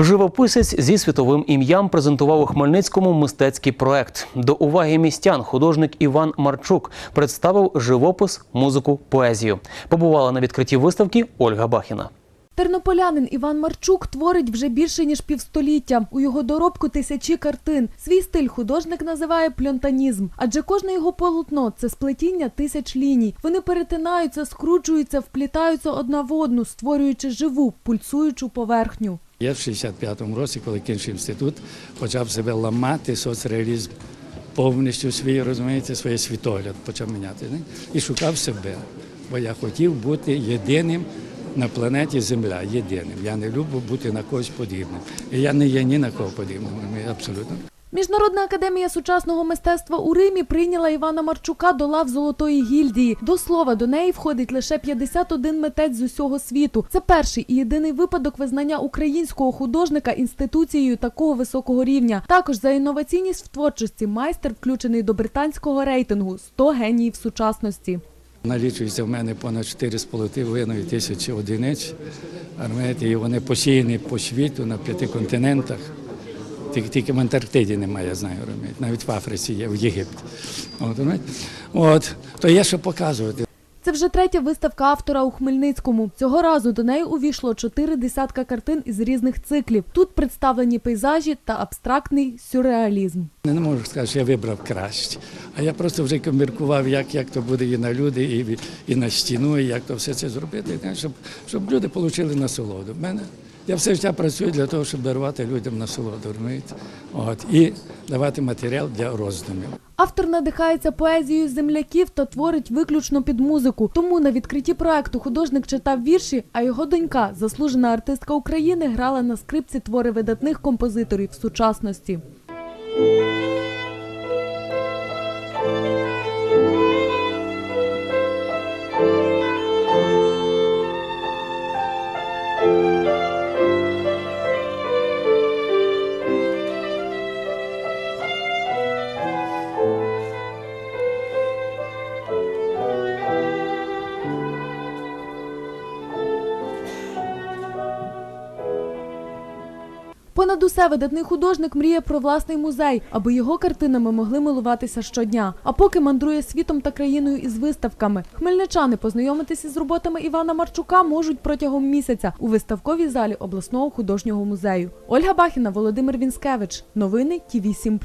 Живописець зі світовим ім'ям презентував у Хмельницькому мистецький проект. До уваги містян художник Іван Марчук представив живопис, музику, поезію. Побувала на відкритті виставки Ольга Бахіна. Тернополянин Іван Марчук творить вже більше ніж півстоліття. У його доробку тисячі картин. Свій стиль художник називає пльонтанізм, адже кожне його полотно це сплетіння тисяч ліній. Вони перетинаються, скручуються, вплітаються одна в одну, створюючи живу, пульсуючу поверхню. Я в 65-му році, коли кінчив інститут, почав себе ламати соцреалізм. Повністю свій, розумієте, своє світогляд почав міняти. Не? І шукав себе. Бо я хотів бути єдиним на планеті Земля. Єдиним. Я не люблю бути на когось подібним. І я не є ні на кого подібним. Абсолютно. Міжнародна академія сучасного мистецтва у Римі прийняла Івана Марчука до лав Золотої гільдії. До слова, до неї входить лише 51 митець з усього світу. Це перший і єдиний випадок визнання українського художника інституцією такого високого рівня. Також за інноваційність в творчості майстер включений до британського рейтингу 100 геніїв сучасності. Налічується в мене понад 4,5 тисячі одиниць. І вони посіяні по світу на п'яти континентах. Тільки, тільки в Антарктиді немає, я знаю, розумієте. навіть в Африці є, в Єгипті. От, розумієте? От, то є що показувати. Це вже третя виставка автора у Хмельницькому. Цього разу до неї увійшло чотири десятка картин із різних циклів. Тут представлені пейзажі та абстрактний сюрреалізм. Я не можу сказати, що я вибрав краще. А я просто вже коміркував, як, як то буде і на люди, і, і на стіну, і як то все це зробити, щоб, щоб люди отримали насолоду. В мене я все життя працюю для того, щоб дарувати людям насолоду, розумієте? От, і давати матеріал для роздумів. Автор надихається поезією земляків та творить виключно під музику. Тому на відкритті проекту художник читав вірші, а його донька, заслужена артистка України, грала на скрипці твори видатних композиторів сучасності. Понад усе видатний художник мріє про власний музей, аби його картинами могли милуватися щодня. А поки мандрує світом та країною із виставками, хмельничани познайомитися з роботами Івана Марчука можуть протягом місяця у виставковій залі обласного художнього музею. Ольга Бахіна, Володимир Вінськевич, Новини Ті 7